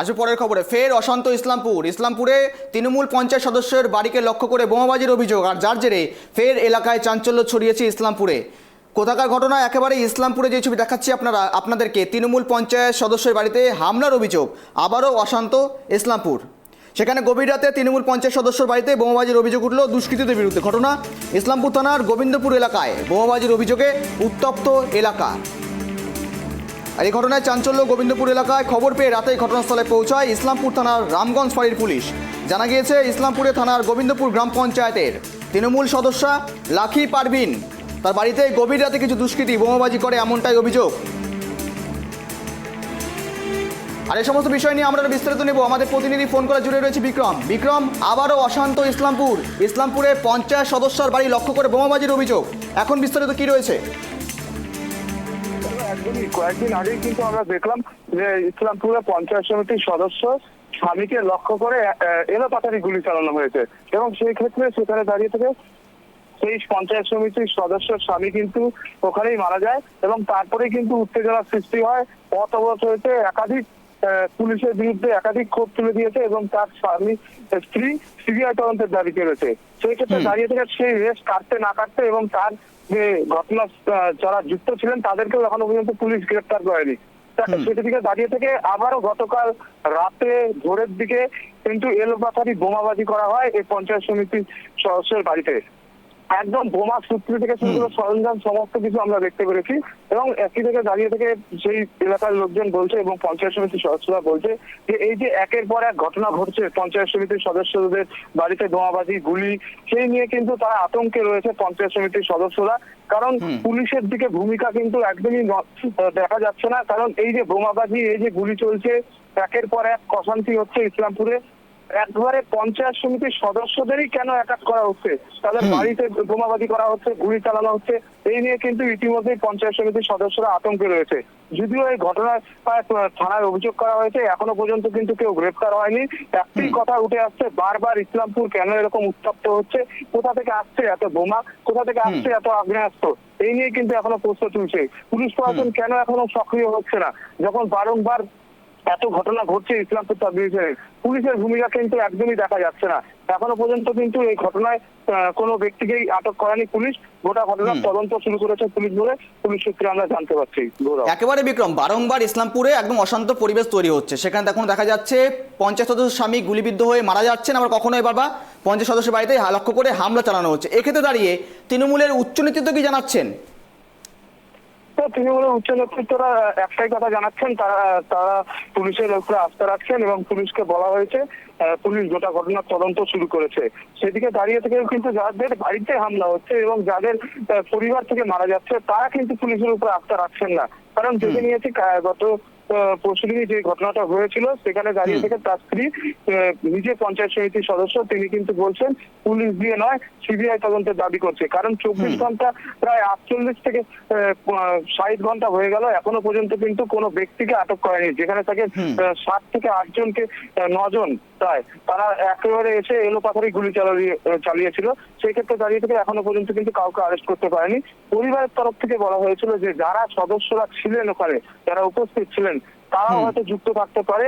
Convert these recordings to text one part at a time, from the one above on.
আসবে পরের খবরে, ফের অশান্ত ইসলামপুর। ইসলামপুরে তৃণমূল পঞ্চায়েত সদস্যের বাড়িকে লক্ষ্য করে বোমাবাজির অভিযোগ, আর যার জেরে ফের এলাকায় চাঞ্চল্য ছড়িয়েছে ইসলামপুরে। কোথাকার ঘটনা? একেবারে ইসলামপুরে যে ছবি দেখাচ্ছি আপনারা, আপনাদেরকে তৃণমূল পঞ্চায়েত সদস্যের বাড়িতে হামলার অভিযোগ, আবারও অশান্ত ইসলামপুর। সেখানে গভীর রাতে তৃণমূল পঞ্চায়েত সদস্যর বাড়িতে বোমাবাজির অভিযোগ উঠল দুষ্কৃতীদের বিরুদ্ধে। ঘটনা ইসলামপুর থানার গোবিন্দপুর এলাকায়। বোমাবাজির অভিযোগে উত্তপ্ত এলাকা। আর এই ঘটনায় চাঞ্চল্য গোবিন্দপুর এলাকায় খবর পেয়ে রাতেই ঘটনাস্থলে পৌঁছায় ইসলামপুর থানার রামগঞ্জ ফাঁড়ির পুলিশ। জানা গিয়েছে, ইসলামপুরে থানার গোবিন্দপুর গ্রাম পঞ্চায়েতের তৃণমূল সদস্যা লাখি পারভিন তার বাড়িতে গভীর রাতে কিছু দুষ্কৃতী বোমাবাজি করে এমনটাই অভিযোগ। আর এই সমস্ত বিষয় নিয়ে আমরা বিস্তারিত নেব। আমাদের প্রতিনিধি ফোন করে জুড়ে রয়েছে বিক্রম। বিক্রম, আবারও অশান্ত ইসলামপুর। ইসলামপুরে পঞ্চায়েত সদস্যার বাড়ি লক্ষ্য করে বোমাবাজির অভিযোগ। এখন বিস্তারিত কি রয়েছে? একদমই কয়েকদিন আগেই কিন্তু আমরা দেখলাম যে ইসলামপুরে পঞ্চায়েত সমিতির সদস্য স্বামীকে লক্ষ্য করে এলো পাতারি গুলি চালানো হয়েছে। এবং সেই ক্ষেত্রে সেখানে দাঁড়িয়ে থেকে সেই পঞ্চায়েত সমিতির সদস্য স্বামী কিন্তু ওখানেই মারা যায় এবং তারপরে কিন্তু উত্তেজনার সৃষ্টি হয়। পথ অবরোধ হয়েছে একাধিক পুলিশের বিরুদ্ধে একাধিক ক্ষোভ তুলে দিয়েছে এবং তার স্বামী স্ত্রী সিবিআই তদন্তের দাবি করেছে সেই ক্ষেত্রে দাঁড়িয়ে থেকে সেই রেস কাটতে না কাটতে এবং তার যে ঘটনা যারা যুক্ত ছিলেন তাদেরকেও এখনও পর্যন্ত পুলিশ গ্রেপ্তার করেনি। সেটি থেকে দাঁড়িয়ে থেকে আবারও গতকাল রাতে ভোরের দিকে কিন্তু এলোপাথারি বোমাবাজি করা হয় এই পঞ্চায়েত সমিতির সদস্যের বাড়িতে একদম বোমা সূত্র থেকে শুরু করে সরঞ্জাম সমস্ত কিছু আমরা দেখতে পেরেছি। এবং একই থেকে দাঁড়িয়ে থেকে সেই এলাকার লোকজন বলছে এবং পঞ্চায়েত সমিতির সদস্যরা বলছে যে এই যে একের পর এক ঘটনা ঘটছে পঞ্চায়েত সমিতির সদস্যদের বাড়িতে বোমাবাজি গুলি সেই নিয়ে কিন্তু তারা আতঙ্কে রয়েছে পঞ্চায়েত সমিতির সদস্যরা। কারণ পুলিশের দিকে ভূমিকা কিন্তু একদমই দেখা যাচ্ছে না। কারণ এই যে বোমাবাজি এই যে গুলি চলছে একের পর এক অশান্তি হচ্ছে ইসলামপুরে। একবারে পঞ্চায়েত সমিতির সদস্যদেরই কেন অ্যাটাক করা হচ্ছে? তাদের বাড়িতে বোমাবাজি করা হচ্ছে গুলি চালানো হচ্ছে এই নিয়ে কিন্তু ইতিমধ্যেই পঞ্চায়েত সমিতির সদস্যরা আতঙ্কে রয়েছে। যদিও এই ঘটনায় থানায় অভিযোগ করা হয়েছে এখনও পর্যন্ত কিন্তু কেউ গ্রেপ্তার হয়নি। একটাই কথা উঠে আসছে বারবার ইসলামপুর কেন এরকম উত্তপ্ত হচ্ছে? কোথা থেকে আসছে এত বোমা? কোথা থেকে আসছে এত আগ্নেয়াস্ত্র? এই নিয়ে কিন্তু এখনও প্রশ্ন তুলছে। পুলিশ প্রশাসন কেন এখনও সক্রিয় হচ্ছে না? যখন বারংবার এত ঘটনা ঘটছে ইসলামপুর সাব ডিভিশনে পুলিশের ভূমিকা কিন্তু একদমই দেখা যাচ্ছে না। এখনও পর্যন্ত কিন্তু এই ঘটনায় কোনো ব্যক্তিকেই আটক করেনি পুলিশ। গোটা ঘটনার তদন্ত শুরু করেছে পুলিশ বলে পুলিশ সূত্রে আমরা জানতে পারছি। একেবারে বিক্রম বারংবার ইসলামপুরে একদম অশান্ত পরিবেশ তৈরি হচ্ছে। সেখানে এখন দেখা যাচ্ছে পঞ্চায়েত সদস্য স্বামী গুলিবিদ্ধ হয়ে মারা যাচ্ছেন। আবার কখনো এবার বা পঞ্চায়েত সদস্যের বাড়িতে লক্ষ্য করে হামলা চালানো হচ্ছে। এক্ষেত্রে দাঁড়িয়ে তৃণমূলের উচ্চ নেতৃত্ব কি জানাচ্ছেন? তৃণমূলের উচ্চ নেতৃত্বরা একটাই কথা জানাচ্ছেন তারা তারা পুলিশের উপরে আস্থা রাখছেন এবং পুলিশকে বলা হয়েছে পুলিশ গোটা ঘটনার তদন্ত শুরু করেছে। সেদিকে দাঁড়িয়ে থেকেও কিন্তু যাদের বাড়িতে হামলা হচ্ছে এবং যাদের পরিবার থেকে মারা যাচ্ছে তারা কিন্তু পুলিশের উপরে আস্থা রাখছেন না। কারণ জেনে নিয়েছি গত পরশুদিনই যে ঘটনাটা হয়েছিল সেখানে দাঁড়িয়ে থেকে তার স্ত্রী নিজে পঞ্চায়েত সমিতির সদস্য তিনি কিন্তু বলছেন পুলিশ দিয়ে নয় সিবিআই তদন্তের দাবি করছে। কারণ চব্বিশ ঘণ্টা প্রায় আটচল্লিশ থেকে ষাট ঘণ্টা হয়ে গেল এখনও পর্যন্ত কিন্তু কোনো ব্যক্তিকে আটক করেনি। যেখানে তাকে সাত থেকে আটজনকে নজন। প্রায় তারা একেবারে এসে এলো পাথারি গুলি চালিয়ে চালিয়েছিল। সেই ক্ষেত্রে দাঁড়িয়ে থেকে এখনও পর্যন্ত কিন্তু কাউকে আরেস্ট করতে পারেনি। পরিবারের তরফ থেকে বলা হয়েছিল যে যারা সদস্যরা ছিলেন ওখানে যারা উপস্থিত ছিলেন তারা হয়তো যুক্ত থাকতে পারে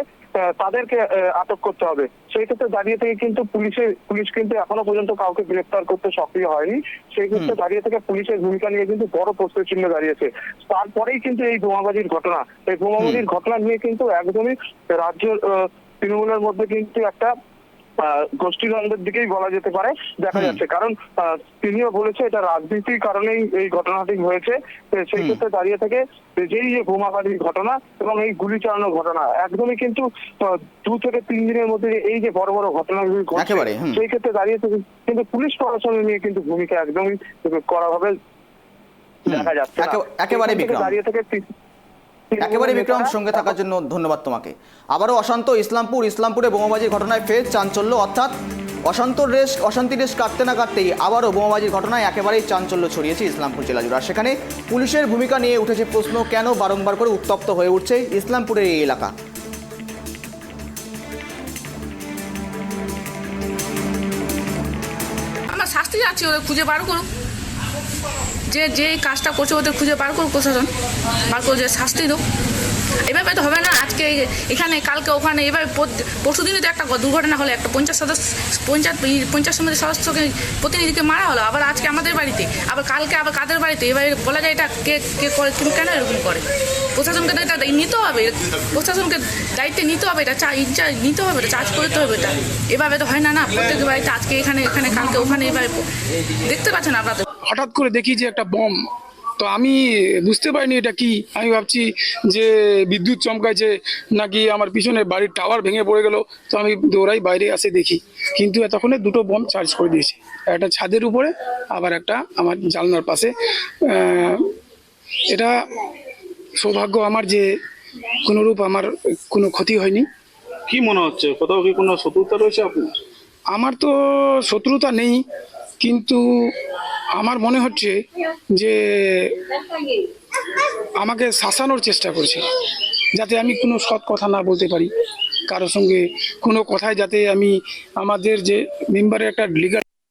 তাদেরকে আটক করতে হবে। সেই ক্ষেত্রে দাঁড়িয়ে থেকে কিন্তু পুলিশের পুলিশ কিন্তু এখনও পর্যন্ত কাউকে গ্রেফতার করতে সক্রিয় হয়নি। সেই ক্ষেত্রে দাঁড়িয়ে থেকে পুলিশের ভূমিকা নিয়ে কিন্তু বড় প্রশ্ন চিহ্ন দাঁড়িয়েছে। তারপরেই কিন্তু এই বোমাবাজির ঘটনা। এই বোমাবাজির ঘটনা নিয়ে কিন্তু একদমই রাজ্য আহ, তৃণমূলের মধ্যে কিন্তু একটা গোষ্ঠীদ্বন্দ্বের দিকেই বলা যেতে পারে দেখা যাচ্ছে। কারণ তিনিও বলেছে এটা রাজনীতির কারণেই এই ঘটনাটি হয়েছে। সেই ক্ষেত্রে দাঁড়িয়ে থেকে যেই যে বোমাবাজির ঘটনা এবং এই গুলি চালানোর ঘটনা একদমই কিন্তু দু থেকে তিন দিনের মধ্যে এই যে বড় বড় ঘটনাগুলি ঘটছে হুম। সেই ক্ষেত্রে দাঁড়িয়ে থেকে কিন্তু পুলিশ প্রশাসন নিয়ে কিন্তু ভূমিকা একদমই করা হবে দেখা যাচ্ছে একেবারে দাঁড়িয়ে থেকে একেবারে বিক্রম সঙ্গে থাকার জন্য ধন্যবাদ তোমাকে। আবারও অশান্ত ইসলামপুর ইসলামপুরে বোমাবাজির ঘটনায় ফের চাঞ্চল্য অর্থাৎ অশান্ত রেস অশান্তি রেস কাটতে না কাটতেই আবারও বোমাবাজির ঘটনায় একেবারেই চাঞ্চল্য ছড়িয়েছে ইসলামপুর জেলা জুড়ে। আর সেখানে পুলিশের ভূমিকা নিয়ে উঠেছে প্রশ্ন কেন বারংবার করে উত্তপ্ত হয়ে উঠছে ইসলামপুরের এই এলাকা? আমরা শাস্তি যাচ্ছি ওদের খুঁজে বার করুক। যে যে কাজটা করছে ওদের খুঁজে বার করুক প্রশাসন। বার করে যে শাস্তি দেব এভাবে তো হবে না। আজকে এখানে, কালকে ওখানে, এভাবে পরশু দিনে তো একটা দুর্ঘটনা হলো, একটা পঞ্চাশ সদস্য পঞ্চায়েত পঞ্চাশ সমিতির সদস্যকে, প্রতিনিধিকে মারা হলো। আবার আজকে আমাদের বাড়িতে, আবার কালকে আবার কাদের বাড়িতে এভাবে বলা যায় এটা কে কে করে কিন্তু কেন এরকম করে? প্রশাসনকে তো এটা নিতে হবে। প্রশাসনকে দায়িত্বে নিতে হবে, এটা চা নিতে হবে, এটা চার্জ করতে হবে এটা। এভাবে তো হয় না না? প্রত্যেক বাড়িতে আজকে এখানে এখানে, কালকে ওখানে এভাবে দেখতে পাচ্ছেন আপনাদের? হঠাৎ করে দেখি যে একটা বম তো আমি বুঝতে পারিনি এটা কি। আমি ভাবছি যে বিদ্যুৎ চমকাইছে নাকি আমার পিছনে বাড়ির টাওয়ার ভেঙে পড়ে গেল তো আমি দৌড়াই বাইরে আসে দেখি। কিন্তু এতক্ষণে দুটো বম চার্জ করে দিয়েছে। একটা ছাদের উপরে আবার একটা আমার জানলার পাশে। এটা সৌভাগ্য আমার যে কোনোরূপ আমার কোনো ক্ষতি হয়নি। কি মনে হচ্ছে? কোথাও কি কোনো শত্রুতা রয়েছে আপনার? আমার তো শত্রুতা নেই কিন্তু আমার মনে হচ্ছে যে আমাকে শাসানোর চেষ্টা করছে, যাতে আমি কোনো সৎ কথা না বলতে পারি কারোর সঙ্গে কোনো কথায় যাতে আমি আমাদের যে মেম্বারের একটা লিগাল